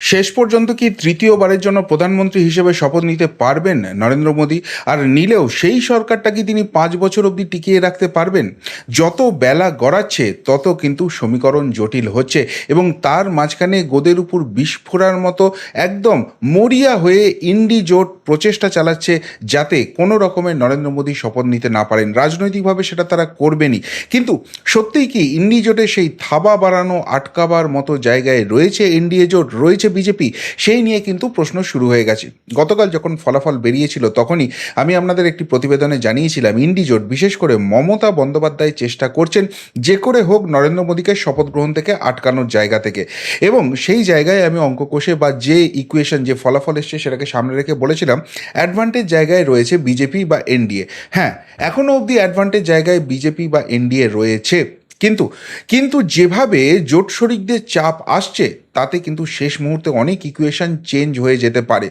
শেষ পর্যন্ত কি তৃতীয়বারের জন্য প্রধানমন্ত্রী হিসেবে শপথ নিতে পারবেন নরেন্দ্র মোদী? আর নিলেও সেই সরকারটা কি তিনি পাঁচ বছর অবধি টিকিয়ে রাখতে পারবেন? যত বেলা গড়াচ্ছে, তত কিন্তু সমীকরণ জটিল হচ্ছে এবং তার মাঝখানে গোদের উপর বিস্ফোরার মতো একদম মরিয়া হয়ে ইন্ডি জোট প্রচেষ্টা চালাচ্ছে যাতে কোনো রকমের নরেন্দ্র মোদী শপথ নিতে না পারেন। রাজনৈতিকভাবে সেটা তারা করবেনই। কিন্তু সত্যিই কি ইন্ডি জোটে সেই থাবা বাড়ানো, আটকাবার মতো জায়গায় রয়েছে এনডিএ জোট রয়েছে বিজেপি, সেই নিয়ে কিন্তু প্রশ্ন শুরু হয়ে গেছে। গতকাল যখন ফলাফল বেরিয়েছিল তখনই আমি আপনাদের একটি প্রতিবেদনে জানিয়েছিলাম ইন্ডি জোট বিশেষ করে মমতা বন্দ্যোপাধ্যায় চেষ্টা করছেন যে করে হোক নরেন্দ্র মোদীকে শপথ গ্রহণ থেকে আটকানোর জায়গা থেকে। এবং সেই জায়গায় আমি অঙ্ক কষে বা যে ইকুয়েশন যে ফলাফল এসছে সেটাকে সামনে রেখে বলেছিলাম অ্যাডভান্টেজ জায়গায় রয়েছে বিজেপি বা এনডিএ। হ্যাঁ এখনও অবধি অ্যাডভান্টেজ জায়গায় বিজেপি বা এনডিএ রয়েছে। কিন্তু কিন্তু যেভাবে জোট শরিকদের চাপ আসছে তাতে কিন্তু শেষ মুহূর্তে অনেক ইকুয়েশন চেঞ্জ হয়ে যেতে পারে।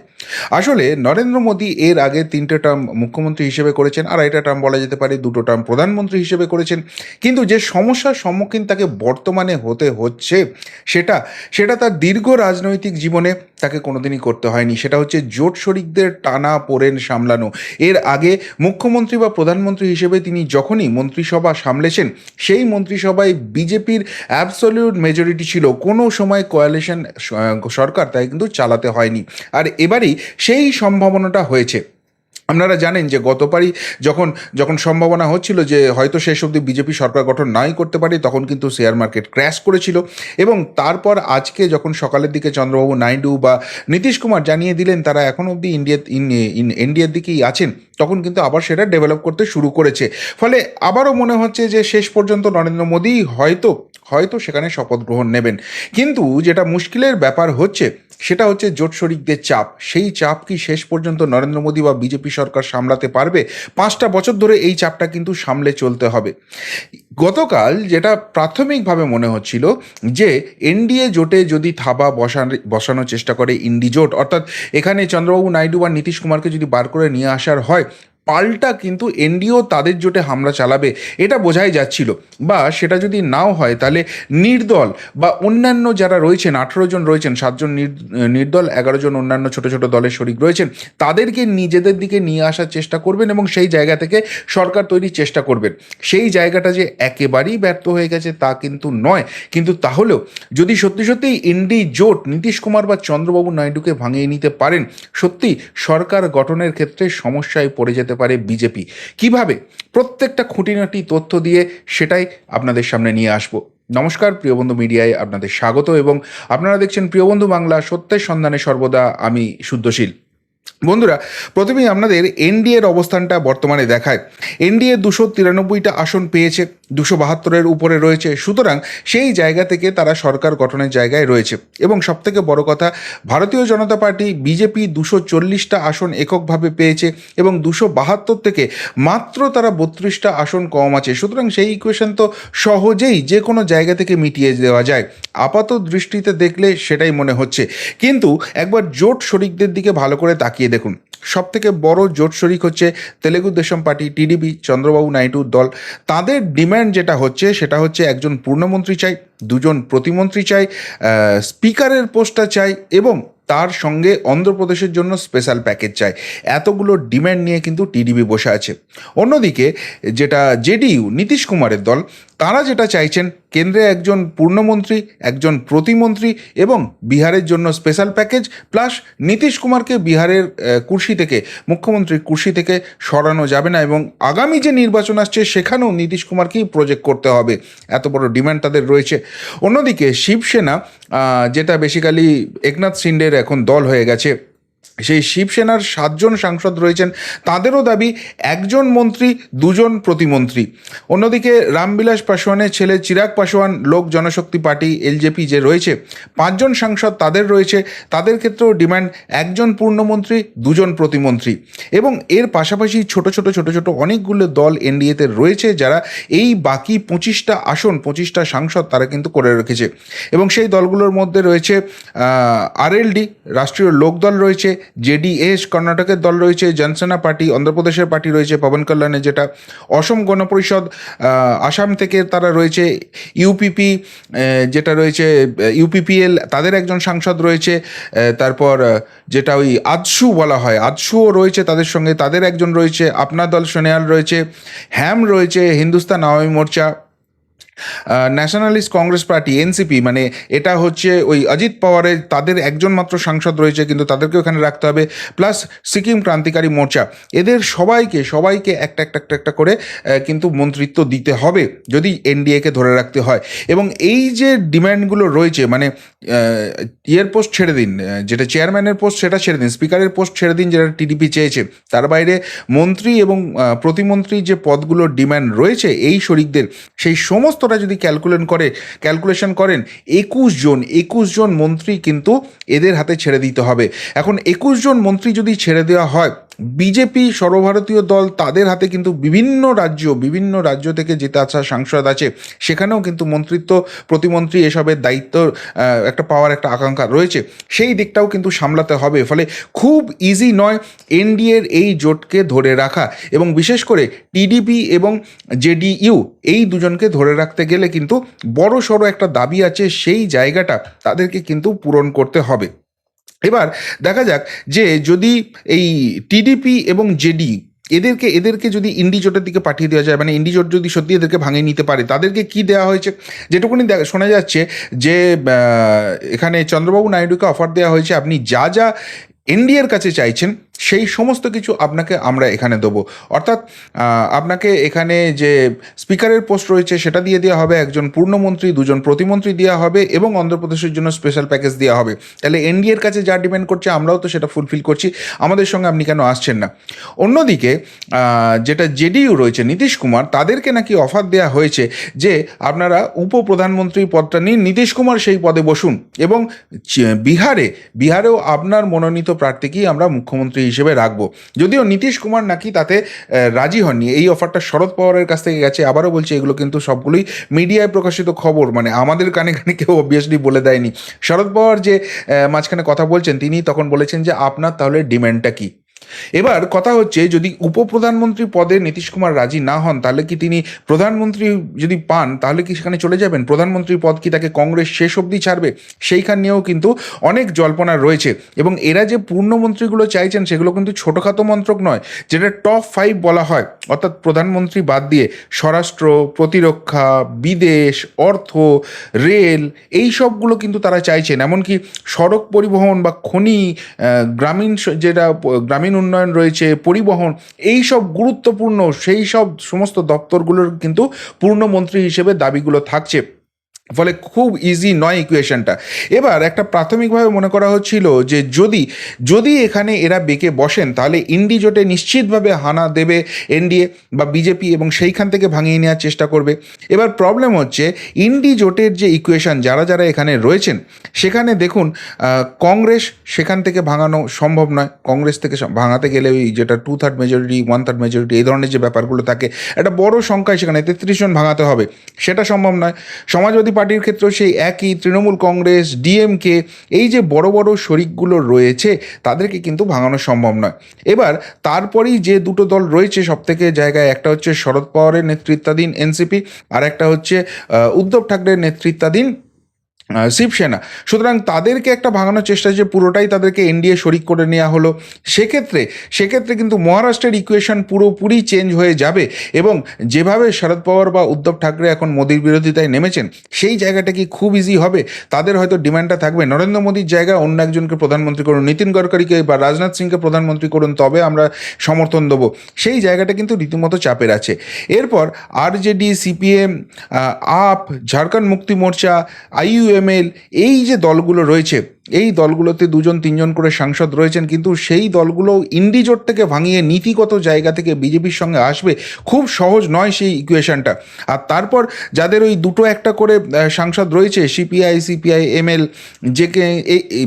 আসলে নরেন্দ্র মোদী এর আগে তিনটে টার্ম মুখ্যমন্ত্রী হিসেবে করেছেন আড়াইটা টার্ম বলা যেতে পারে, দুটো টার্ম প্রধানমন্ত্রী হিসেবে করেছেন। কিন্তু যে সমস্যার সম্মুখীন তাকে বর্তমানে হতে হচ্ছে, সেটা সেটা তার দীর্ঘ রাজনৈতিক জীবনে তাকে কোনোদিনই করতে হয়নি। সেটা হচ্ছে জোট শরিকদের টানা পোড়েন সামলানো। এর আগে মুখ্যমন্ত্রী বা প্রধানমন্ত্রী হিসেবে তিনি যখনই মন্ত্রিসভা সামলেছেন, সেই মন্ত্রিসভায় বিজেপির অ্যাবসলিউট মেজরিটি ছিল। কোনো সময় কোয়ালিশন সরকার তাই কিন্তু চালাতে হয়নি। আর এবারেই সেই সম্ভাবনাটা হয়েছে। আপনারা জানেন যে গতবারই যখন যখন সম্ভাবনা হচ্ছিল যে হয়তো শেষ অবধি বিজেপি সরকার গঠন নাই করতে পারে, তখন কিন্তু শেয়ার মার্কেট ক্র্যাশ করেছিল। এবং তারপর আজকে যখন সকালের দিকে চন্দ্রবাবু নাইডু বা নীতিশ কুমার জানিয়ে দিলেন তারা এখন অবধি ইন্ডিয়া ইন্ডিয়ার দিকেই আছেন, তখন কিন্তু আবার সেটা ডেভেলপ করতে শুরু করেছে। ফলে আবারও মনে হচ্ছে যে শেষ পর্যন্ত নরেন্দ্র মোদী হয়তো হয়তো সেখানে শপথ গ্রহণ নেবেন। কিন্তু যেটা মুশকিলের ব্যাপার হচ্ছে, সেটা হচ্ছে জোট শরিকদের চাপ। সেই চাপ কি শেষ পর্যন্ত নরেন্দ্র মোদী বা বিজেপি সরকার সামলাতে পারবে, পাঁচটা বছর ধরে এই চাপটা কিন্তু সামলে চলতে হবে। গতকাল যেটা প্রাথমিকভাবে মনে হচ্ছিল যে এনডিএ জোটে যদি থাবা বসান বসানোর চেষ্টা করে ইন্ডি জোট, অর্থাৎ এখানে চন্দ্রবাবু নাইডু বা নীতিশ কুমারকে যদি বার করে নিয়ে আসার হয় পাল্টা কিন্তু এনডিও তাদের জোটে হামলা চালাবে, এটা বোঝাই যাচ্ছিল। বা সেটা যদি নাও হয়, তাহলে নির্দল বা অন্যান্য যারা রয়েছেন, আঠেরো জন রয়েছেন সাতজন নির- নির্দল, এগারো জন অন্যান্য ছোট ছোট দলের শরিক রয়েছেন, তাদেরকে নিজেদের দিকে নিয়ে আসার চেষ্টা করবেন এবং সেই জায়গা থেকে সরকার তৈরির চেষ্টা করবেন। সেই জায়গাটা যে একেবারেই ব্যর্থ হয়ে গেছে তা কিন্তু নয়। কিন্তু তাহলেও যদি সত্যি সত্যি ইন্ডি জোট নীতিশ কুমার বা চন্দ্রবাবু নাইডুকে ভাঙিয়ে নিতে পারেন, সত্যি সরকার গঠনের ক্ষেত্রে সমস্যায় পড়ে যেতে পারে বিজেপি। কীভাবে? প্রত্যেকটা খুঁটিনাটি তথ্য দিয়ে সেটাই আপনাদের সামনে নিয়ে আসব। নমস্কার প্রিয়বন্ধু মিডিয়ায় আপনাদের স্বাগত এবং আপনারা দেখছেন প্রিয়বন্ধু বাংলা সত্যের সন্ধানে সর্বদা আমি শুদ্ধশীল। বন্ধুরা, প্রথমেই আপনাদের এনডিএর অবস্থানটা বর্তমানে দেখায়। এনডিএ দুশো তিরানব্বইটা আসন পেয়েছে। দুশো বাহাত্তরের উপরে রয়েছে। সুতরাং সেই জায়গা থেকে তারা সরকার গঠনের জায়গায় রয়েছে। এবং সবথেকে বড় কথা, ভারতীয় জনতা পার্টি বিজেপি দুশো চল্লিশটা আসন এককভাবে পেয়েছে এবং দুশো বাহাত্তর থেকে মাত্র তারা বত্রিশটা আসন কম আছে। সুতরাং সেই ইকুয়েশন তো সহজেই যে কোনো জায়গা থেকে মিটিয়ে দেওয়া যায়। আপাত দৃষ্টিতে দেখলে সেটাই মনে হচ্ছে। কিন্তু একবার জোট শরিকদের দিকে ভালো করে তাকিয়ে দেখুন। সব থেকে বড় জোট শরিক হচ্ছে তেলেগু দেশম পার্টি, টিডিপি, চন্দ্রবাবু নাইডুর দল। তাদের ডিম্যান্ড যেটা হচ্ছে, সেটা হচ্ছে একজন পূর্ণমন্ত্রী চাই, দুজন প্রতিমন্ত্রী চাই স্পিকারের পোস্টটা চাই এবং তার সঙ্গে অন্ধ্রপ্রদেশের জন্য স্পেশাল প্যাকেজ চাই। এতগুলো ডিম্যান্ড নিয়ে কিন্তু টিডিপি বসে আছে। অন্যদিকে যেটা জেডিইউ, নীতিশ কুমারের দল তারা যেটা চাইছেন, কেন্দ্রে একজন পূর্ণমন্ত্রী, একজন প্রতিমন্ত্রী এবং বিহারের জন্য স্পেশাল প্যাকেজ প্লাস নীতিশ কুমারকে বিহারের কুর্সি থেকে, মুখ্যমন্ত্রীর কুর্সি থেকে সরানো যাবে না এবং আগামী যে নির্বাচন আসছে, সেখানেও নীতিশ কুমারকেই প্রজেক্ট করতে হবে। এত বড় ডিমান্ড তাদের রয়েছে। অন্যদিকে শিবসেনা যেটা বেসিক্যালি একনাথ সিন্ডের এখন দল হয়ে গেছে। সেই শিবসেনার সাতজন সাংসদ রয়েছেন। তাদেরও দাবি একজন মন্ত্রী, দুজন প্রতিমন্ত্রী। অন্যদিকে রামবিলাস পাসওয়ানের ছেলে চিরাগ পাসওয়ান লোক জনশক্তি পার্টি, এলজেপি যে রয়েছে, পাঁচজন সাংসদ তাদের রয়েছে। তাদের ক্ষেত্রেও ডিমান্ড একজন পূর্ণমন্ত্রী, দুজন প্রতিমন্ত্রী। এবং এর পাশাপাশি ছোট ছোট ছোট ছোট অনেকগুলো দল এনডিএতে রয়েছে, যারা এই বাকি পঁচিশটা আসন, পঁচিশটা সাংসদ তারা কিন্তু করে রেখেছে। এবং সেই দলগুলোর মধ্যে রয়েছে আরএলডি, রাষ্ট্রীয় লোকদল রয়েছে জেডিএস, কর্ণাটকের দল রয়েছে, জনসেনা পার্টি, অন্ধ্রপ্রদেশের পার্টি রয়েছে, পবন কল্যাণের যেটা, অসম গণপরিষদ আসাম থেকে তারা রয়েছে, ইউপিপি যেটা রয়েছে ইউপিপিএল, তাদের একজন সাংসদ রয়েছে তারপর যেটা ওই আদসু বলা হয়, আদসুও রয়েছে তাদের সঙ্গে, তাদের একজন রয়েছে আপনার দল সোনেয়াল রয়েছে, হ্যাম রয়েছে, Hindustan Awami Morcha nationalist Congress party NCP মানে এটা হচ্ছে ওই অজিত পাওয়ারের, তাদের একজন মাত্র সাংসদ রয়েছে, কিন্তু তাদেরকেও এখানে রাখতে হবে। প্লাস সিকিম ক্রান্তিকারী মোর্চা এদের সবাইকে সবাইকে একটা একটা একটা একটা করে কিন্তু মন্ত্রিত্ব দিতে হবে, যদি এনডিএকে ধরে রাখতে হয়। এবং এই যে ডিম্যান্ডগুলো রয়েছে মানে ইয়ের পোস্ট ছেড়ে দিন যেটা চেয়ারম্যানের পোস্ট, সেটা ছেড়ে দিন, স্পিকারের পোস্ট ছেড়ে দিন, যেটা টিডিপি চেয়েছে। তার বাইরে মন্ত্রী এবং প্রতিমন্ত্রী যে পদগুলোর ডিম্যান্ড রয়েছে, এই শরিকদের, সেই সমস্তটা যদি ক্যালকুলেট করে ক্যালকুলেশন করেন, একুশ জন একুশ জন মন্ত্রী কিন্তু এদের হাতে ছেড়ে দিতে হবে। এখন একুশ জন মন্ত্রী যদি ছেড়ে দেওয়া হয় বিজেপি সর্বভারতীয় দল তাদের হাতে কিন্তু বিভিন্ন রাজ্য বিভিন্ন রাজ্য থেকে যেতে আসা সাংসদ আছে। সেখানেও কিন্তু মন্ত্রিত্ব, প্রতিমন্ত্রী এসবের দায়িত্ব একটা পাওয়ার একটা আকাঙ্ক্ষা রয়েছে। সেই দিকটাও কিন্তু সামলাতে হবে। ফলে খুব ইজি নয় এনডিএর এই জোটকে ধরে রাখা এবং বিশেষ করে টিডিপি এবং জেডিইউ এই দুজনকে ধরে রাখতে গেলে কিন্তু বড় সড়ো একটা দাবি আছে। সেই জায়গাটা তাদেরকে কিন্তু পূরণ করতে হবে। এবার দেখা যাক যে যদি এই টিডিপি এবং জেডি এদেরকে এদেরকে যদি ইন্ডি জোটের দিকে পাঠিয়ে দেওয়া যায় মানে ইন্ডি জোট যদি সত্যি এদেরকে ভাঙে নিতে পারে, তাদেরকে কি দেওয়া হয়েছে? যেটুকুনি শোনা যাচ্ছে যে এখানে চন্দ্রবাবু নাইডুকে অফার দেওয়া হয়েছে, আপনি যা যা এনডিএর কাছে চাইছেন সেই সমস্ত কিছু আপনাকে আমরা এখানে দেবো। অর্থাৎ আপনাকে এখানে যে স্পিকারের পোস্ট রয়েছে সেটা দিয়ে দেওয়া হবে, একজন পূর্ণমন্ত্রী, দুজন প্রতিমন্ত্রী দেওয়া হবে এবং অন্ধ্রপ্রদেশের জন্য স্পেশাল প্যাকেজ দেওয়া হবে। তাহলে এনডিএর কাছে যা ডিপেন্ড করছে আমরাও তো সেটা ফুলফিল করছি, আমাদের সঙ্গে আপনি কেন আসছেন না? অন্যদিকে যেটা জেডিইউ রয়েছে, নীতিশ কুমার, তাদেরকে নাকি অফার দেওয়া হয়েছে যে আপনারা উপপ্রধানমন্ত্রী পদটা নিন, নীতিশ কুমার সেই পদে বসুন এবং বিহারে, বিহারেও আপনার মনোনীত প্রার্থীকেই আমরা মুখ্যমন্ত্রী হিসেবে রাখব। যদিও নীতিশ কুমার নাকি তাতে রাজি হননি। এই অফারটা শরদ পাওয়ারের কাছ থেকে গেছে। আবারও বলছে, এগুলো কিন্তু সবগুলোই মিডিয়ায় প্রকাশিত খবর। মানে আমাদের কানে কানে কেউ অবভিয়াসলি বলে দেয়নি। শরদ পাওয়ার যে মাঝখানে কথা বলছেন, তিনি তখন বলেছেন যে, আপনার তাহলে ডিম্যান্ডটা কী? এবার কথা হচ্ছে, যদি উপপ্রধানমন্ত্রী পদে নীতিশ কুমার রাজি না হন, তাহলে কি তিনি প্রধানমন্ত্রী যদি পান, তাহলে কি সেখানে চলে যাবেন? প্রধানমন্ত্রীর পদ কি তাকে কংগ্রেস শেষ অবধি ছাড়বে? সেইখান নিয়েও কিন্তু অনেক জল্পনা রয়েছে। এবং এরা যে পূর্ণমন্ত্রীগুলো চাইছেন, সেগুলো কিন্তু ছোটোখাটো মন্ত্রক নয়, যেটা টপ ফাইভ বলা হয়। অর্থাৎ প্রধানমন্ত্রী বাদ দিয়ে স্বরাষ্ট্র, প্রতিরক্ষা, বিদেশ, অর্থ, রেল, এই সবগুলো কিন্তু তারা চাইছেন। এমনকি সড়ক পরিবহন বা খনি গ্রামীণ যেটা, গ্রামীণ উন্নয়ন রয়েছে, পরিবহন এই সব গুরুত্বপূর্ণ সেই সব সমস্ত দপ্তরগুলোর কিন্তু পূর্ণমন্ত্রী হিসেবে দাবিগুলো থাকছে। ফলে খুব ইজি নয় ইকুয়েশনটা এবার একটা প্রাথমিকভাবে মনে করা হচ্ছিল যে যদি যদি এখানে এরা বেঁকে বসেন, তাহলে ইন্ডি জোটে নিশ্চিতভাবে হানা দেবে এনডিএ বা বিজেপি এবং সেইখান থেকে ভাঙিয়ে নেওয়ার চেষ্টা করবে। এবার প্রবলেম হচ্ছে ইন্ডি জোটের যে ইকুয়েশন যারা যারা এখানে রয়েছেন, সেখানে দেখুন কংগ্রেস সেখান থেকে ভাঙানো সম্ভব নয়। কংগ্রেস থেকে ভাঙাতে গেলে ওই যেটা two third majority one third majority এই ধরনের যে ব্যাপারগুলো থাকে, একটা বড় সংখ্যায় সেখানে তেত্রিশ জন ভাঙাতে হবে। সেটা সম্ভব নয়। সমাজবাদী পার্টির ক্ষেত্রেও সেই একই তৃণমূল কংগ্রেস ডিএমকে এই যে বড় বড় শরিকগুলো রয়েছে, তাদেরকে কিন্তু ভাঙানো সম্ভব নয়। এবার তারপরেই যে দুটো দল রয়েছে সব থেকে জায়গায়, একটা হচ্ছে শরদ পাওয়ারের নেতৃত্বাধীন এনসিপি আর একটা হচ্ছে উদ্ধব ঠাকরের নেতৃত্বাধীন শিবসেনা সুতরাং তাদেরকে একটা ভাঙানোর চেষ্টা যে পুরোটাই তাদেরকে এনডিএ শরিক করে নেওয়া হলো, সেক্ষেত্রে সেক্ষেত্রে কিন্তু মহারাষ্ট্রের ইকুয়েশন পুরোপুরি চেঞ্জ হয়ে যাবে এবং যেভাবে শরদ পাওয়ার বা উদ্ধব ঠাকরে এখন মোদির বিরোধিতায় নেমেছেন, সেই জায়গাটা কি খুব ইজি হবে? তাদের হয়তো ডিমান্ডটা থাকবে। নরেন্দ্র মোদীর জায়গায় অন্য একজনকে প্রধানমন্ত্রী করুন, নীতিন গডকরিকে বা রাজনাথ সিংকে প্রধানমন্ত্রী করুন, তবে আমরা সমর্থন দেবো। সেই জায়গাটা কিন্তু রীতিমতো চাপের আছে। এরপর আরজেডি সিপিএম আপ, ঝাড়খণ্ড মুক্তি মোর্চা আইইউএমএল এই যে দলগুলো রয়েছে, এই দলগুলোতে দুজন তিনজন করে সাংসদ রয়েছেন, কিন্তু সেই দলগুলো ইন্ডিজোট থেকে ভাঙিয়ে নীতিগত জায়গা থেকে বিজেপির সঙ্গে আসবে, খুব সহজ নয় সেই ইকুয়েশনটা আর তারপর যাদের ওই দুটো একটা করে সাংসদ রয়েছে CPI CPI ML JK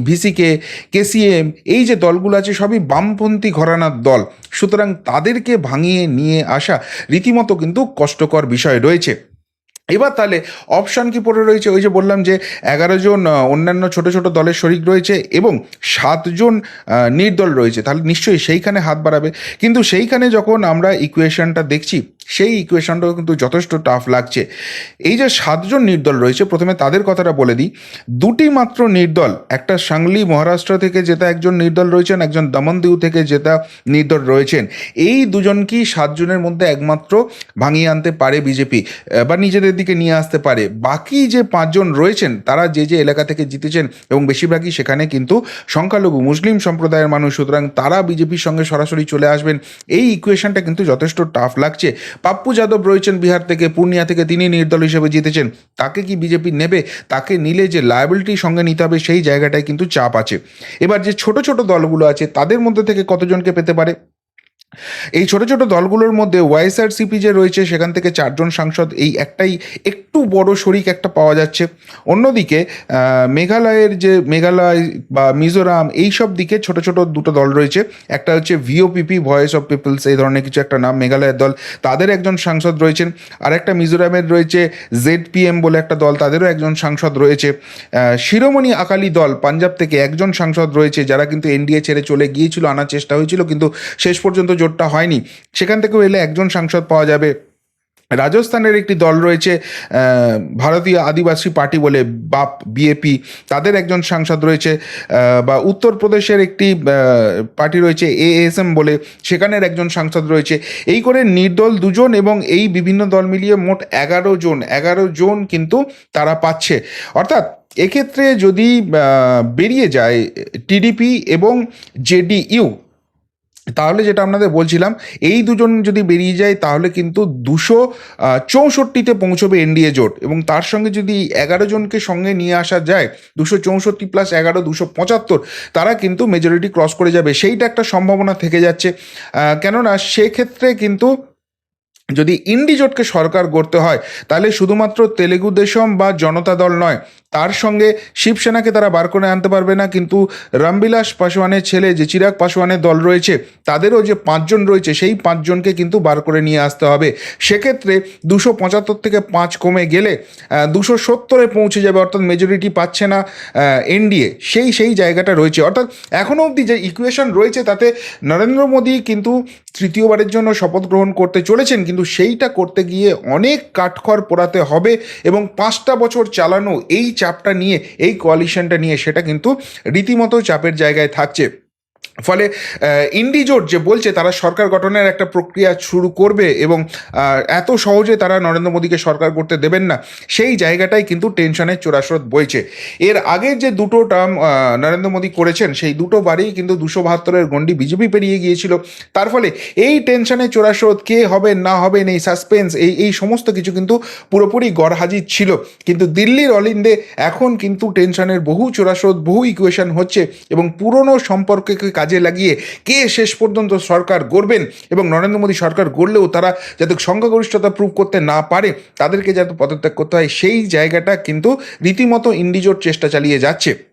VCK KCM এই যে দলগুলো আছে, সবই বামপন্থী ঘরানার দল। সুতরাং তাদেরকে ভাঙিয়ে নিয়ে আসা রীতিমতো কিন্তু কষ্টকর বিষয় রয়েছে। এবার তাহলে অপশান কি পড়ে রয়েছে? ওই যে বললাম যে এগারো জন অন্যান্য ছোট ছোট দলের শরিক রয়েছে এবং সাতজন নির্দল রয়েছে। তাহলে নিশ্চয়ই সেইখানে হাত বাড়াবে। কিন্তু সেইখানে যখন আমরা ইকুয়েশনটা দেখছি সেই ইকুয়েশনটাও কিন্তু যথেষ্ট টাফ লাগছে। এই যে সাতজন নির্দল রয়েছে, প্রথমে তাদের কথাটা বলে দিই। দুটি মাত্র নির্দল, একটা সাংলি মহারাষ্ট্র থেকে যেটা একজন নির্দল রয়েছেন, একজন দমনদিউ থেকে যেটা নির্দল রয়েছেন। এই দুজনকেই সাতজনের মধ্যে একমাত্র ভাঙিয়ে আনতে পারে বিজেপি বা নিজেদের দিকে নিয়ে আসতে পারে? বাকি যে পাঁচজন রয়েছেন, তারা যে যে এলাকা থেকে জিতেছেন এবং বেশিরভাগই সেখানে কিন্তু সংখ্যালঘু, মুসলিম সম্প্রদায়ের মানুষ, সুতরাং তারা বিজেপির সঙ্গে সরাসরি চলে আসবেন। এই ইকুয়েশনটা কিন্তু যথেষ্ট টাফ লাগছে। পাপ্পু যাদব রয়েছেন বিহার থেকে, পূর্ণিয়া থেকে। তিনি নির্দল হিসেবে জিতেছেন। তাকে কি বিজেপি নেবে? তাকে নিলে যে লায়াবিলিটি সঙ্গে নিতে হবে, সেই জায়গাটায় কিন্তু চাপ আছে। এবার যে ছোট ছোট দলগুলো আছে, তাদের মধ্যে থেকে কতজনকে পেতে পারে? এই ছোট ছোট দলগুলোর মধ্যে ওয়াইএসআরসিপি যে রয়েছে, সেখান থেকে চারজন সাংসদ, এই একটাই একটু বড় শরিক একটা পাওয়া যাচ্ছে। অন্যদিকে মেঘালয়ের যে মেঘালয় বা মিজোরাম এই সব দিকে ছোট ছোট দুটো দল রয়েছে। একটা হচ্ছে ভিওপিপি ভয়েস অফ পিপলস এই ধরনের কিছু একটা নাম মেঘালয়ের দল। তাদের একজন সাংসদ রয়েছেন। আর একটা মিজোরামের রয়েছে জেড পিএম বলে একটা দল, তাদেরও একজন সাংসদ রয়েছে। শিরোমণি আকালি দল, পাঞ্জাব থেকে একজন সাংসদ রয়েছে, যারা কিন্তু এনডিএ ছেড়ে চলে গিয়েছিল, আনার চেষ্টা হয়েছিল, কিন্তু শেষ পর্যন্ত জোটটা হয়নি। সেখান থেকেও এলে একজন সাংসদ পাওয়া যাবে। রাজস্থানের একটি দল রয়েছে ভারতীয় আদিবাসী পার্টি বলে বাপ বিএপি তাদের একজন সাংসদ রয়েছে বা উত্তরপ্রদেশের একটি পার্টি রয়েছে এএসএম বলে সেখানের একজন সাংসদ রয়েছে। এই করে নির্দল দুজন এবং এই বিভিন্ন দল মিলিয়ে মোট এগারো জন এগারো জন কিন্তু তারা পাচ্ছে। অর্থাৎ এক্ষেত্রে যদি বেরিয়ে যায় টিডিপি এবং জেডিইউ তাহলে যেটা আপনাদের বলছিলাম, এই দুজন যদি বেরিয়ে যায়, তাহলে কিন্তু দুশো চৌষট্টিতে পৌঁছবে এনডিএ জোট। এবং তার সঙ্গে যদি এগারো জনকে সঙ্গে নিয়ে আসা যায়, দুশো চৌষট্টি প্লাস এগারো, দুশো পঁচাত্তর, তারা কিন্তু মেজরিটি ক্রস করে যাবে। সেইটা একটা সম্ভাবনা থেকে যাচ্ছে। কেননা সেক্ষেত্রে কিন্তু যদি ইন্ডি জোটকে সরকার গড়তে হয়, তাহলে শুধুমাত্র তেলেগু দেশম বা জনতা দল নয় তার সঙ্গে শিবসেনাকে তারা বার করে আনতে পারবে না। কিন্তু রামবিলাস পাসওয়ানের ছেলে, যে চিরাগ পাসওয়ানের দল রয়েছে, তাদেরও যে পাঁচজন রয়েছে, সেই পাঁচজনকে কিন্তু বার করে নিয়ে আসতে হবে। সেক্ষেত্রে দুশো পঁচাত্তর থেকে পাঁচ কমে গেলে দুশো সত্তরে পৌঁছে যাবে, অর্থাৎ মেজরিটি পাচ্ছে না এনডিএ সেই সেই জায়গাটা রয়েছে। অর্থাৎ এখনও অবধি যে ইকুয়েশন রয়েছে, তাতে নরেন্দ্র মোদী কিন্তু তৃতীয়বারের জন্য শপথ গ্রহণ করতে চলেছেন, কিন্তু সেইটা করতে গিয়ে অনেক কাঠখড় পোড়াতে হবে এবং পাঁচটা বছর চালানো, এই চাপটা নিয়ে এই কোয়ালিশনটা নিয়ে সেটা কিন্তু রীতিমতো চাপের জায়গায় থাকছে। ফলে ইন্ডিজোট যে বলছে, তারা সরকার গঠনের একটা প্রক্রিয়া শুরু করবে এবং এত সহজে তারা নরেন্দ্র মোদীকে সরকার করতে দেবেন না, সেই জায়গাটাই কিন্তু টেনশনের চোরাস্রোত বইছে। এর আগের যে দুটো টার্ম নরেন্দ্র মোদী করেছেন, সেই দুটো বারেই কিন্তু দুশো বাহাত্তরের গণ্ডি বিজেপি পেরিয়ে গিয়েছিল। তার ফলে এই টেনশনের চোরাস্রোত কে হবে, না হবে এই সাসপেন্স, এই এই সমস্ত কিছু কিন্তু পুরোপুরি গড়হাজির ছিল। কিন্তু দিল্লির অল ইন্ডে এখন কিন্তু টেনশনের বহু চোরাস্রোত, বহু ইকুয়েশন হচ্ছে এবং পুরনো সম্পর্ককে কাজে লাগিয়ে কে শেষ পর্যন্ত সরকার গড়বেন এবং নরেন্দ্র মোদী সরকার গড়লেও তারা যাতে সংখ্যাগরিষ্ঠতা প্রুভ করতে না পারে, তাদেরকে যাতে পদত্যাগ করতে হয়, সেই জায়গাটা কিন্তু রীতিমতো ইন্ডিজোর চেষ্টা চালিয়ে যাচ্ছে।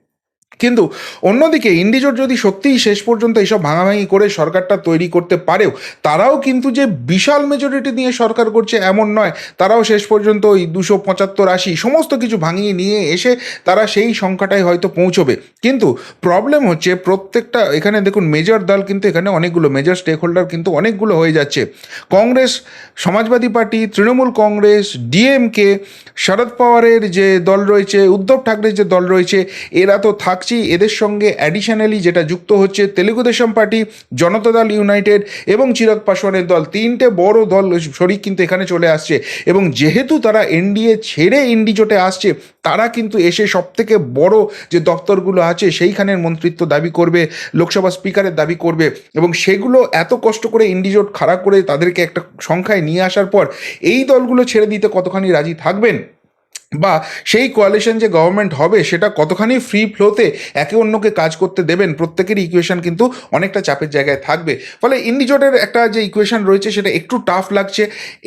কিন্তু অন্যদিকে ইন্ডিজোট যদি সত্যিই শেষ পর্যন্ত এইসব ভাঙাভাঙি করে সরকারটা তৈরি করতে পারেও, তারাও কিন্তু যে বিশাল মেজরিটি নিয়ে সরকার করছে এমন নয়। তারাও শেষ পর্যন্ত ওই দুশো পঁচাত্তর আশি সমস্ত কিছু ভাঙিয়ে নিয়ে এসে তারা সেই সংখ্যাটাই হয়তো পৌঁছবে। কিন্তু প্রবলেম হচ্ছে প্রত্যেকটা, এখানে দেখুন মেজর দল কিন্তু এখানে অনেকগুলো মেজর স্টেক হোল্ডার কিন্তু অনেকগুলো হয়ে যাচ্ছে। কংগ্রেস, সমাজবাদী পার্টি, তৃণমূল কংগ্রেস ডিএমকে শরদ পাওয়ারের যে দল রয়েছে, উদ্ধব ঠাকরের যে দল রয়েছে, এরা তো থাকছেই এদের সঙ্গে অ্যাডিশনালি যেটা যুক্ত হচ্ছে তেলুগু দেশম পার্টি, জনতা দল ইউনাইটেড এবং চিরাগ পাসওয়ানের দল। তিনটে বড় দল শরিক কিন্তু এখানে চলে আসছে। এবং যেহেতু তারা এনডিএ ছেড়ে ইন্ডি জোটে আসছে, তারা কিন্তু এসে সব থেকে বড় যে দপ্তরগুলো আছে, সেইখানের মন্ত্রিত্ব দাবি করবে, লোকসভা স্পিকারের দাবি করবে এবং সেগুলো এত কষ্ট করে ইন্ডিজোট খাড়া করে তাদেরকে একটা সংখ্যায় নিয়ে আসার পর এই দলগুলো ছেড়ে দিতে কতখানি রাজি থাকবেন? বা সেই কোয়ালিশন যে গভর্নমেন্ট হবে, সেটা কতখানি ফ্রি ফ্লোতে একে অন্যকে কাজ করতে দেবেন প্রত্যেকের ইকুয়েশন কিন্তু অনেকটা চাপের জায়গায় থাকবে। ফলে ইন্ডিজোটের একটা যে ইকুয়েশন রয়েছে, সেটা একটু টাফ লাগছে।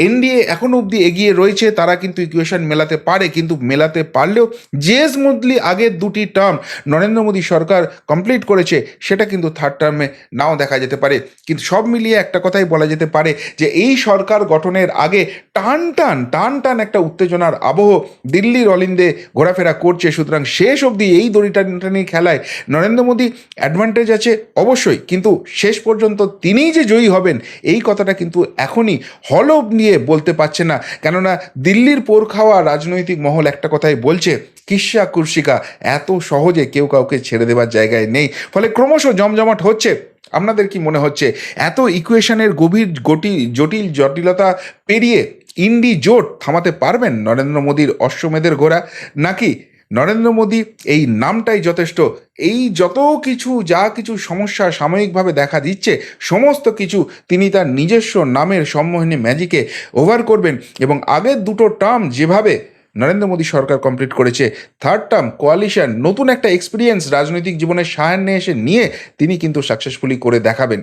এনডিএ এখনও অবধি এগিয়ে রয়েছে, তারা কিন্তু ইকুয়েশন মেলাতে পারে, কিন্তু মেলাতে পারলেও যে স্মুথলি আগের দুটি টার্ম নরেন্দ্র মোদী সরকার কমপ্লিট করেছে, সেটা কিন্তু থার্ড টার্মে নাও দেখা যেতে পারে। কিন্তু সব মিলিয়ে একটা কথাই বলা যেতে পারে যে, এই সরকার গঠনের আগে টান টান টান টান একটা উত্তেজনার আবহ দিল্লির অলিন্দে ঘোরাফেরা করছে। সুতরাং শেষ অবধি এই দড়ি টানাটানি খেলায় নরেন্দ্র মোদী অ্যাডভান্টেজ আছে অবশ্যই, কিন্তু শেষ পর্যন্ত তিনিই যে জয়ী হবেন, এই কথাটা কিন্তু এখনই হলব নিয়ে বলতে পারছে না। কেননা দিল্লির পোর খাওয়া রাজনৈতিক মহল একটা কথাই বলছে, কিসা কুর্শিকা এত সহজে কেউ কাউকে ছেড়ে দেওয়ার জায়গায় নেই। ফলে ক্রমশ জমজমাট হচ্ছে। আপনাদের কি মনে হচ্ছে, এত ইকুয়েশনের গভীর গটি জটিল জটিলতা পেরিয়ে ইন্ডি জোট থামাতে পারবেন নরেন্দ্র মোদীর অশ্বমেধের ঘোড়া? নাকি নরেন্দ্র মোদী এই নামটাই যথেষ্ট? এই যত কিছু, যা কিছু সমস্যা সাময়িকভাবে দেখা দিচ্ছে, সমস্ত কিছু তিনি তার নিজস্ব নামের সম্মোহিনী ম্যাজিকে ওভার করবেন এবং আগের দুটো টার্ম যেভাবে নরেন্দ্র মোদী সরকার কমপ্লিট করেছে থার্ড টার্ম কোয়ালিশন নতুন একটা এক্সপিরিয়েন্স রাজনৈতিক জীবনের সায়ান্নে এসে নিয়ে তিনি কিন্তু সাকসেসফুলি করে দেখাবেন।